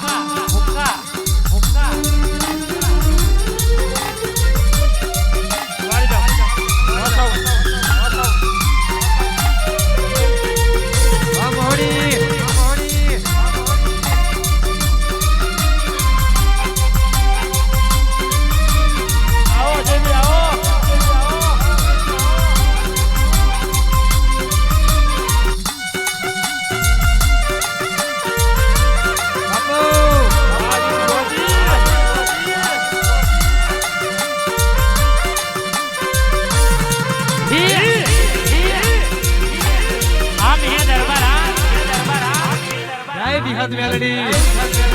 ha. Rádio Melody. Rádio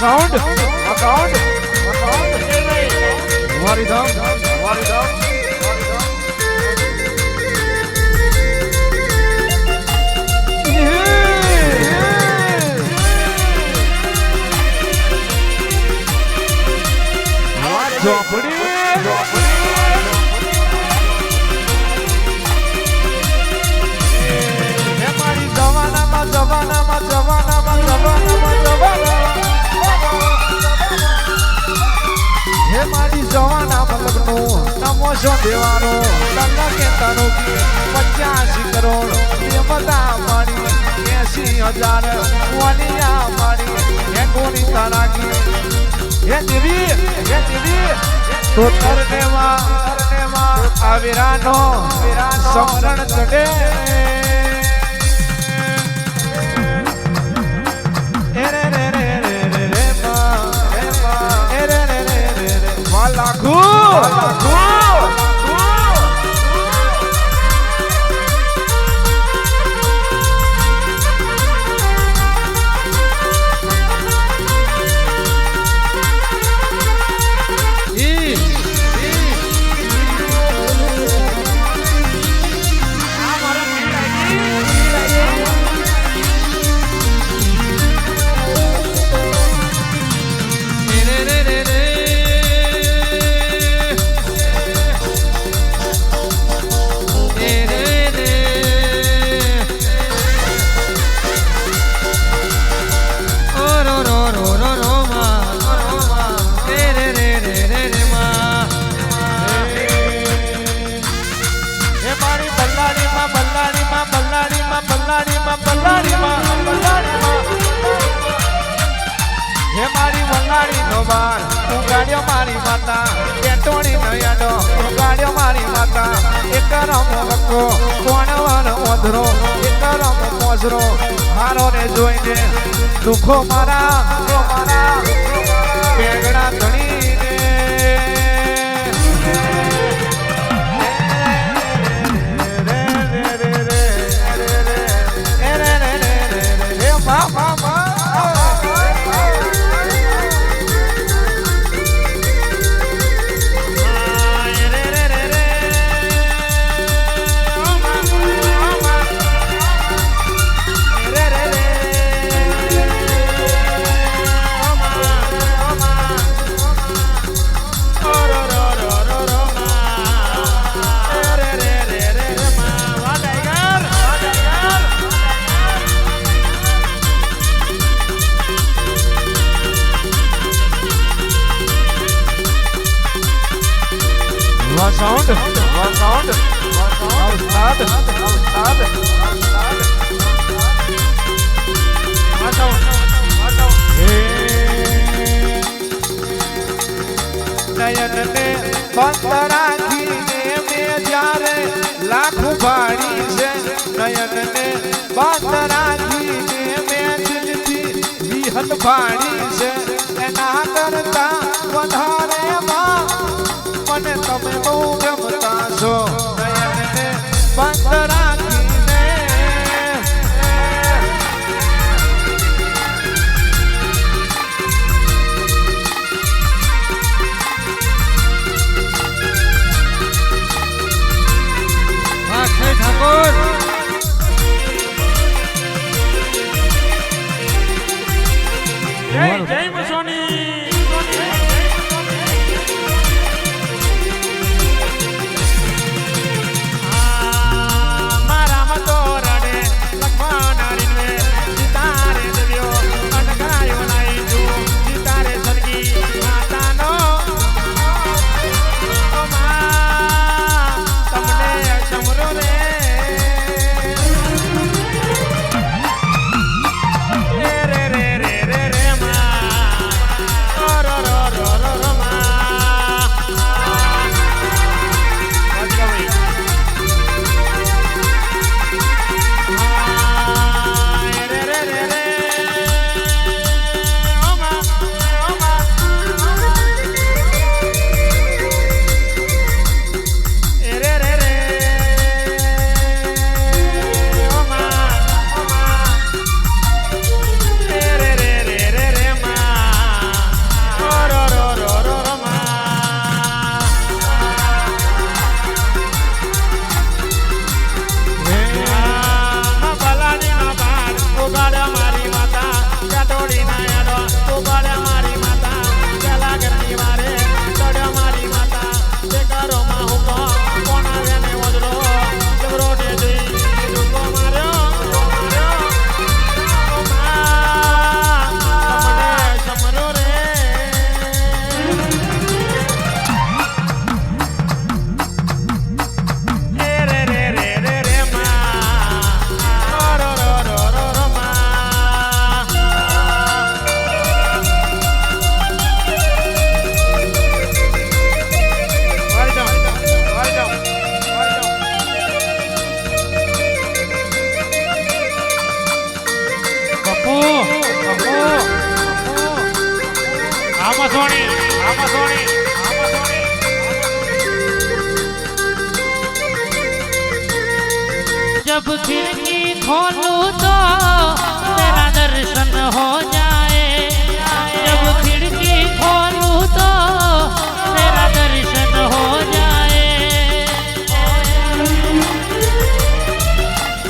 sound sound મારી ધામ મારી ધામ Drop it in! Drop it in! જવાના મતલબનું નમો છો દેવાનું લગ્ન કેતાનું પચાસી કરોડ દેવતા મારી હજાર વનિયા મારી હે ગોરી તારાકી હે દેવી હે દેવી ચડે Alô! વક્કો કોણ વર ઓધરો એક રમો મોજરો મારો ને જોઈને દુખો મારા મારા પેગડા નયનને બંધ રાખીને મેં જ્યારે લાખ ભાડી છે, નયનને બંધ રાખીને મેં જ વિહત ભાડી છે. जब खिड़की खोलू तो तेरा दर्शन हो जाए। जब खिड़की खोलू तो तेरा दर्शन हो जाए।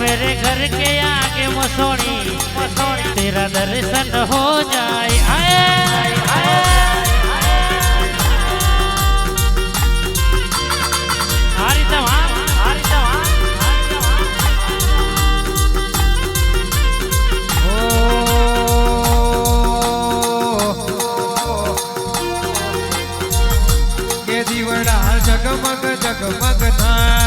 मेरे घर के आगे मसोड़ी मसोड़ी तेरा दर्शन हो जाए જગમગ જગમગ થાય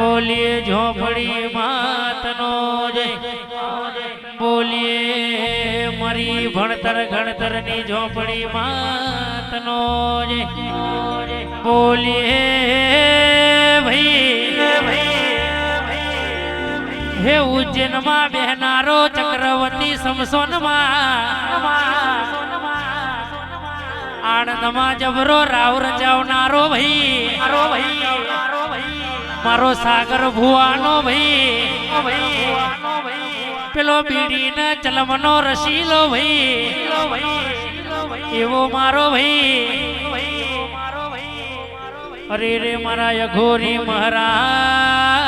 બોલીએ ઝોપડી માતનો જય. બોલીએ મારી ભણતર ગણતરની ઝોપડી માતનો જય. બોલીએ ભાઈ. હે ઉજ્જૈનમાં બેહનારો ચક્રવર્તી સમસોનમાં. આણંદમાં જબરો રાવ રચાવનારો ભાઈ ભાઈ. મારો સાગર ભુવાનો ભાઈ, પેલો બીડીને ચલમનો રસીલો ભાઈ, એવો મારો ભાઈ. અરે રે મારા યઘોરી મહારાજ.